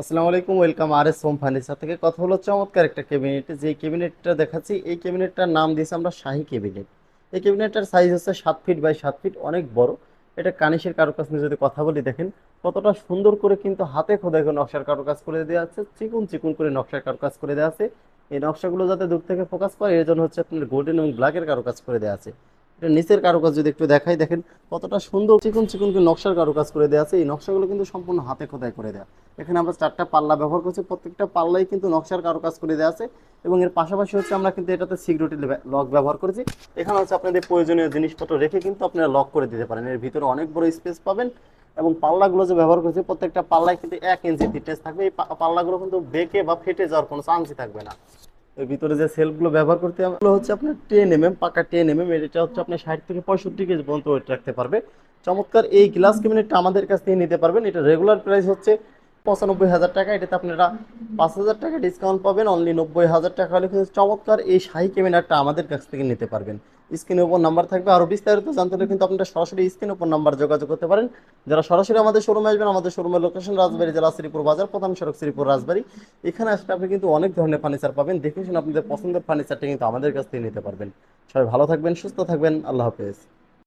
আসসালামু আলাইকুম, welcome R S home furniture থেকে। কথা হলো চমৎকার একটা ক্যাবিনেট যে ক্যাবিনেটটা দেখাচ্ছি, এই ক্যাবিনেটটার নাম দিয়েছে আমরা শাহী ক্যাবিনেট এই ক্যাবিনেটটার সাইজ হচ্ছে সাত ফিট বাই সাত ফিট অনেক বড়। এটা কানিশের কারুকাজ নিয়ে যদি কথা বলি, দেখেন কতটা সুন্দর করে কিন্তু হাতে খোদাই করে নকশার কারুকাজ করে দেওয়া আছে, চিকুন চিকুন করে নকশার কারুকাজ করে দেওয়া আছে। এই নকশাগুলো যাতে দূর থেকে ফোকাস করে, এর জন্য হচ্ছে আপনার গোল্ডেন এবং ব্ল্যাকের কারুকাজ করে দেওয়া আছে। এটা নিচের কারুকাজ যদি একটু দেখাই, দেখেন কতটা সুন্দর চিকুন চিকুন করে নকশার কারুকাজ করে দেওয়া আছে। এই নকশাগুলো কিন্তু সম্পূর্ণ হাতে খোদাই করে দেওয়া এখানে আমরা চারটা পাল্লা ব্যবহার করছি, প্রত্যেকটা পাল্লাই কিন্তু নকশার কারুকাজ করে দেওয়া আছে এবং এর পাশাপাশি হচ্ছে আমরা কিন্তু এটাতে সিকিউরিটি লক ব্যবহার করেছি। এখানে হচ্ছে আপনাদের প্রয়োজনীয় জিনিসপত্র রেখে কিন্তু আপনারা লক করে দিতে পারেন। এর ভিতরে অনেক বড় স্পেস পাবেন এবং পাল্লাগুলো যে ব্যবহার করেছি, প্রত্যেকটা পাল্লায় কিন্তু এক ইঞ্চি থিকনেস থাকবে। এই পাল্লাগুলো কিন্তু বেঁকে বা ফেটে যাওয়ার কোনো চান্সই থাকবে না। ভিতরে যে সেলগুলো ব্যবহার করতে হবে হচ্ছে আপনার টেন এম এম পাকা টেন এম এম এটা হচ্ছে আপনার ষাট থেকে পঁয়ষট্টি কেজি পর্যন্ত ওয়েট রাখতে পারবে। চমৎকার, এই গ্লাস ক্যাবিনেটটা আমাদের কাছ থেকে নিতে পারবেন। এটা রেগুলার প্রাইস হচ্ছে পঁচানব্বই হাজার টাকা, এটাতে আপনারা পাঁচ হাজার টাকা ডিসকাউন্ট পাবেন অনলি নব্বই হাজার টাকা হলে কিন্তু চমৎকার এই শাহী ক্যাবিনেটটা আমাদের কাছ থেকে নিতে পারবেন। স্ক্রিনের উপর নাম্বার থাকবে। আরও বিস্তারিত জানতে হলে কিন্তু আপনারা সরাসরি স্ক্রিনের উপর নাম্বার যোগাযোগ করতে পারেন। যারা সরাসরি আমাদের শোরুমে আসবেন, আমাদের শোরুমের লোকেশন রাজবাড়ি জেলা শ্রীপুর বাজার, প্রধান সড়ক শ্রীপুর রাজবাড়ি। এখানে আসলে আপনি কিন্তু অনেক ধরনের ফার্নিচার পাবেন। দেখে শুনে আপনাদের পছন্দের ফার্নিচারটা কিন্তু আমাদের কাছ থেকে নিতে পারবেন। সবাই ভালো থাকবেন, সুস্থ থাকবেন। আল্লাহ হাফেজ।